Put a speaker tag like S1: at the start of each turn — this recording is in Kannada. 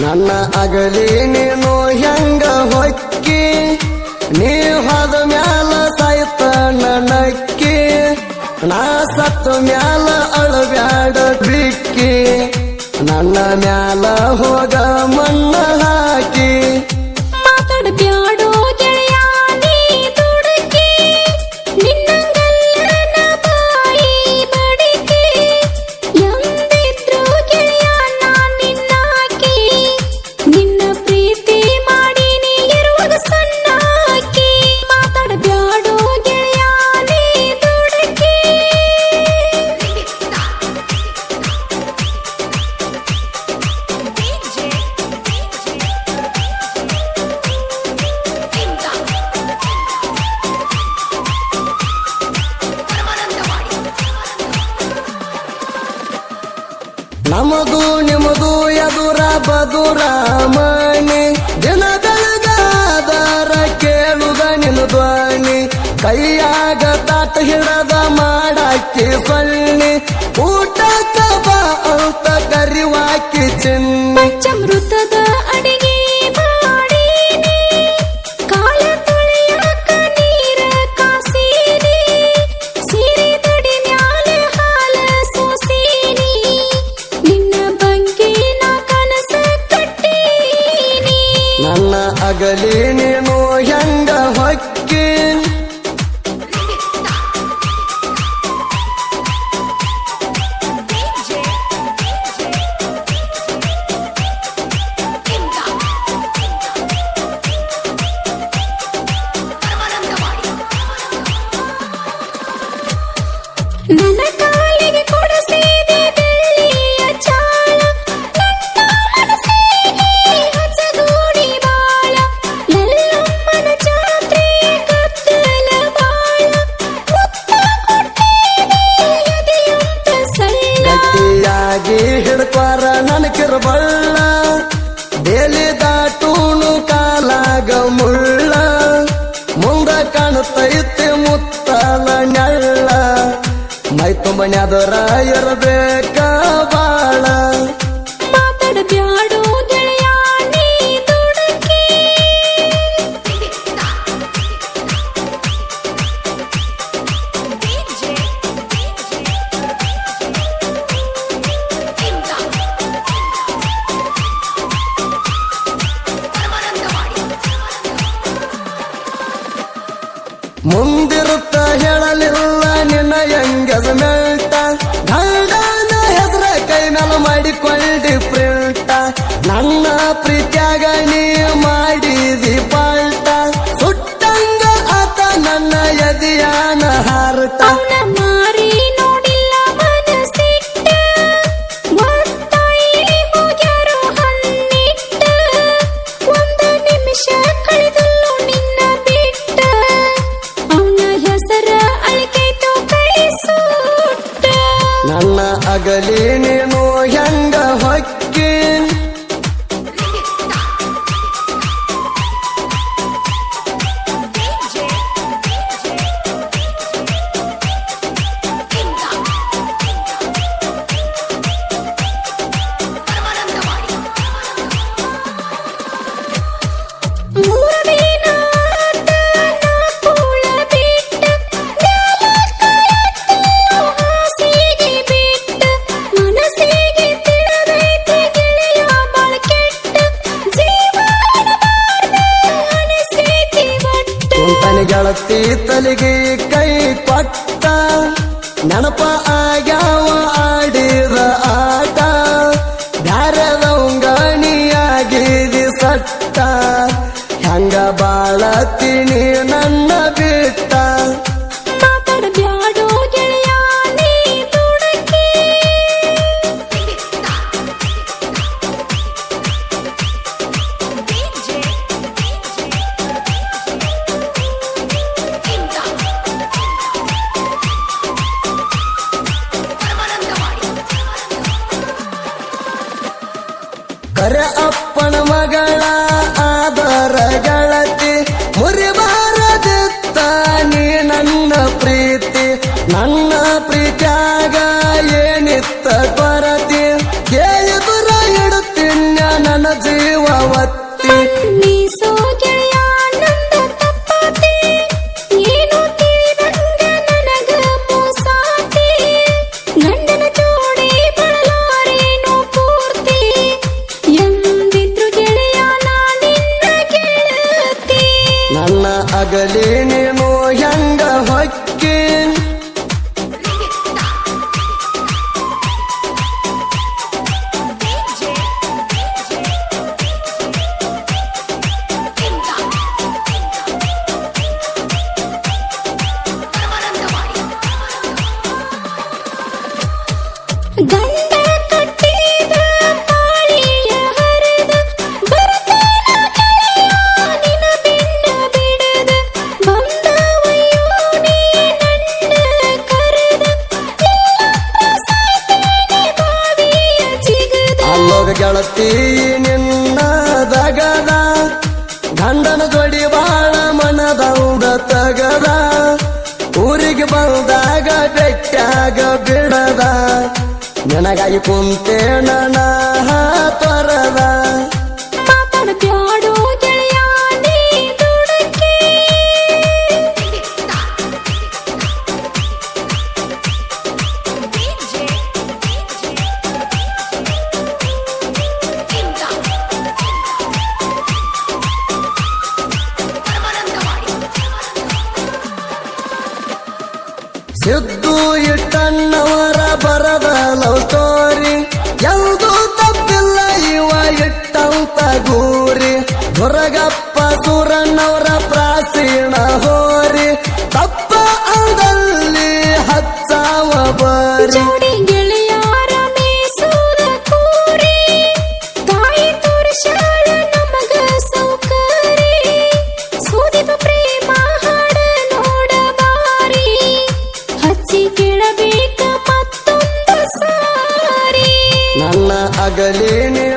S1: ನನ್ನ ಅಗಲಿ ನೀನು ಹೆಂಗ ಹೊಕ್ಕಿ? ನೀ ಹೋದ ಮ್ಯಾಲ ಸಾಯ್ತ ನನಕ್ಕಿ? ನಾ ಸತ್ತು ಮ್ಯಾಲ ಅಳಬ್ಯಾಡ ಬಿಕ್ಕಿ? ನನ್ನ ಮ್ಯಾಲ ಎದುರ ದಿನದಳಗಾದಾರ ಕೇಳುದ ನಿನ್ನ ಧ್ವನಿ. ಕೈಯಾಗ ತಾಟ ಹಿಡದ ಮಾಡಾಕಿ ಸೊಳ್ಳಿ ಊಟ ಬಾ ಅಂತ ಕರಿವಾಕಿ ಚಿನ್ನ.
S2: ಪಂಚಾಮೃತದ
S1: ಗಟ್ಟಿಯಾಗಿ ನನ್ ನನಕಿರ್ಬಳ್ಳ ಬೇಲಿ ದಾಟೂನು ಕಾಲಾಗ ಮುಳ್ಳ. ಮುಂದ ಕಾಣುತ್ತೈತೆ ಮುತ್ತಲ ನೆಳ್ಳ. ಮೈ ತುಂಬ ನೆದರ ಇರಬೇಕ
S2: ಅವನ ಮಾರಿ ನೋಡಿಲ್ಲ ಮನಸ್ಸಿಟ್ಟ. ಒತ್ತಾಯಿ ಹೋಗ್ಯಾರೋ ಹನ್ನಿಟ್ಟ. ಒಂದ ನಿಮಿಷ ಕಳೆದಲ್ಲೋ ನಿನ್ನ ಬಿಟ್ಟ. ಅವನ ಹೆಸರ ಅಳಿಕೈತು ಕೈ ಸುಟ್ಟ
S1: ನನ್ನ ಅಗಲಿ ಗೆಳತಿ ತಲೆಗೆ ಕೈ ಕೊಟ್ಟ. ನೆನಪ ಆಗ್ಯಾವ ಆಡಿದ ಆಟ. ಬ್ಯಾರದವಂಗಣಿಯಾಗಿದಿ ಸಟ್ಟ ಹೆಂಗ ಬಾಳ ನನ್ನ ಕರ ಅಪ್ಪನ ಮಗಳ ಆದರ ಗಳತಿ ಮುರಿಬಾರದಿತ್ತ ನೀ ನನ್ನ ಪ್ರೀತಿ. ನನ್ನ ಪ್ರೀತ್ಯಾಗ ಏನಿತ್ತ ಕೊರತಿ ಪಗಲಿನಿಮೋ ಹೆಂಗ ಹೊಕ್ಕಿನ್ Guys ಒಡತಿ ನಿನ್ನದಗದ ಗಂಡನ ಜೋಡಿ ಬಾಳ ಮನದ ತಗದ. ಊರಿಗೆ ಬಂದಾಗ ಬೆಟ್ಟಾಗ ಬಿಡದ. ನನಗಾಗಿ ಕುಂತೇಣ ತೊರದ. ಸಿದ್ದು ಇಟ್ಟನ್ನವರ ಬರದ ಲವ್ ಸ್ಟೋರಿ. ಎಲ್ಲ பகலே